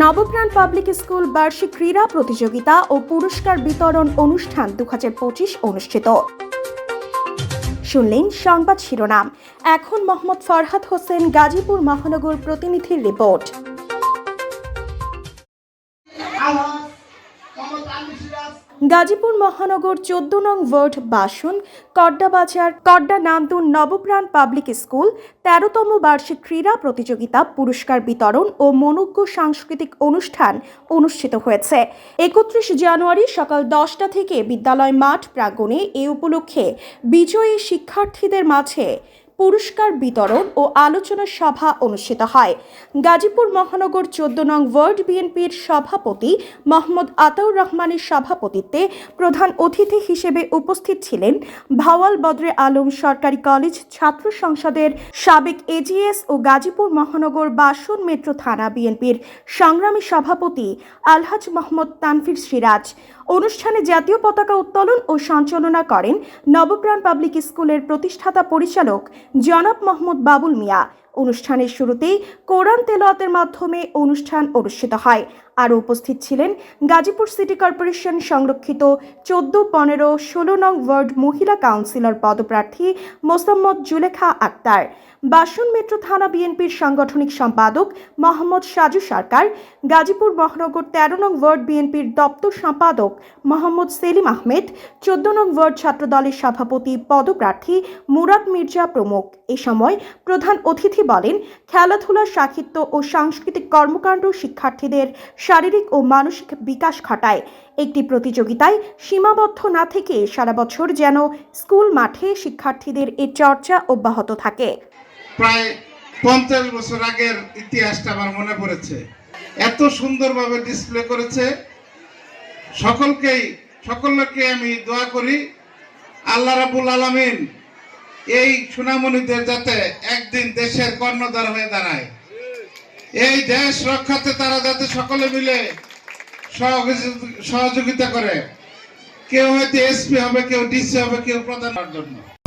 নবপ্রাণ public school বার্ষিক ক্রীড়া প্রতিযোগিতা ও পুরস্কার বিতরণ অনুষ্ঠান দু হাজার পঁচিশ অনুষ্ঠিত। শুনলেন সংবাদ শিরোনাম। এখন মোহাম্মদ ফরহাদ হোসেন, গাজীপুর মহানগর প্রতিনিধির রিপোর্ট। গাজীপুর মহানগর চোদ্দ নং ওয়ার্ড বাসন কড্ডাবাজার কড্ডা নামদুন নবপ্রাণ পাবলিক স্কুল, তেরোতম বার্ষিক ক্রীড়া প্রতিযোগিতা, পুরস্কার বিতরণ ও মনোজ্ঞ সাংস্কৃতিক অনুষ্ঠান অনুষ্ঠিত হয়েছে। একত্রিশ জানুয়ারি সকাল দশটা থেকে বিদ্যালয় মাঠ প্রাঙ্গণে এ উপলক্ষে বিজয়ী শিক্ষার্থীদের মাঝে পুরস্কার বিতরণ ও আলোচনা সভা অনুষ্ঠিত হয়। গাজীপুর মহানগর চোদ্দ নং ওয়ার্ড বিএনপির সভাপতি মোহাম্মদ আতাউর রহমানের সভাপতিত্বে প্রধান অতিথি হিসেবে উপস্থিত ছিলেন ভাওয়াল বদরে আলম সরকারি কলেজ ছাত্র সংসদের সাবেক এজিএস ও গাজীপুর মহানগর বাসন মেট্রো থানা বিএনপির সংগ্রামী সভাপতি আলহাজ মোহাম্মদ তানফির সিরাজ। অনুষ্ঠানে জাতীয় পতাকা উত্তোলন ও সঞ্চালনা করেন নবপ্রাণ পাবলিক স্কুলের প্রতিষ্ঠাতা পরিচালক জনাব মোহাম্মদ বাবুল মিয়া। অনুষ্ঠানের শুরুতেই কোরআন তেলাওয়াতের মাধ্যমে অনুষ্ঠান অনুষ্ঠিত হয়। আরও উপস্থিত ছিলেন গাজীপুর সিটি কর্পোরেশন সংরক্ষিত চোদ্দ, পনেরো, ষোলো নং ওয়ার্ড মহিলা কাউন্সিলর পদপ্রার্থী মোসাম্মদ জুলেখা আক্তার। বাসন মেট্রো থানা বিএনপির সাংগঠনিক সম্পাদক মোহাম্মদ সাজু সরকার। গাজীপুর মহানগর তেরো নং ওয়ার্ড বিএনপির দপ্তর সম্পাদক মোহাম্মদ সেলিম আহমেদ। চোদ্দ নং ওয়ার্ড ছাত্রদলের সভাপতি পদপ্রার্থী মুরাদ মির্জা প্রমুখ। এ সময় প্রধান অতিথি বলেন, খেলাধুলা, সাহিত্য ও সাংস্কৃতিক কর্মকাণ্ড শিক্ষার্থীদের শারীরিক ও মানসিক বিকাশ ঘটায়। একটি প্রতিযোগিতায় সীমাবদ্ধ না থেকে সারা বছর যেন স্কুল মাঠে শিক্ষার্থীদের এ চর্চা অব্যাহত থাকে। প্রায় পঞ্চাশ বছর আগের ইতিহাসটা আমার মনে পড়েছে। এত সুন্দরভাবে ডিসপ্লে করেছে। সকলকেই সকলকে আমি দোয়া করি, আল্লাহ রাবুল আলামিন এই সুনামণিদের যাতে একদিন দেশের কর্ণধার হয়ে দাঁড়ায়। এই দেশ রক্ষাতে তারা যাতে সকলে মিলে সহযোগি- সহযোগিতা করে। কেউ হয়তো এসপি হবে, কেউ ডিসি হবে, কেউ প্রধান জন্য।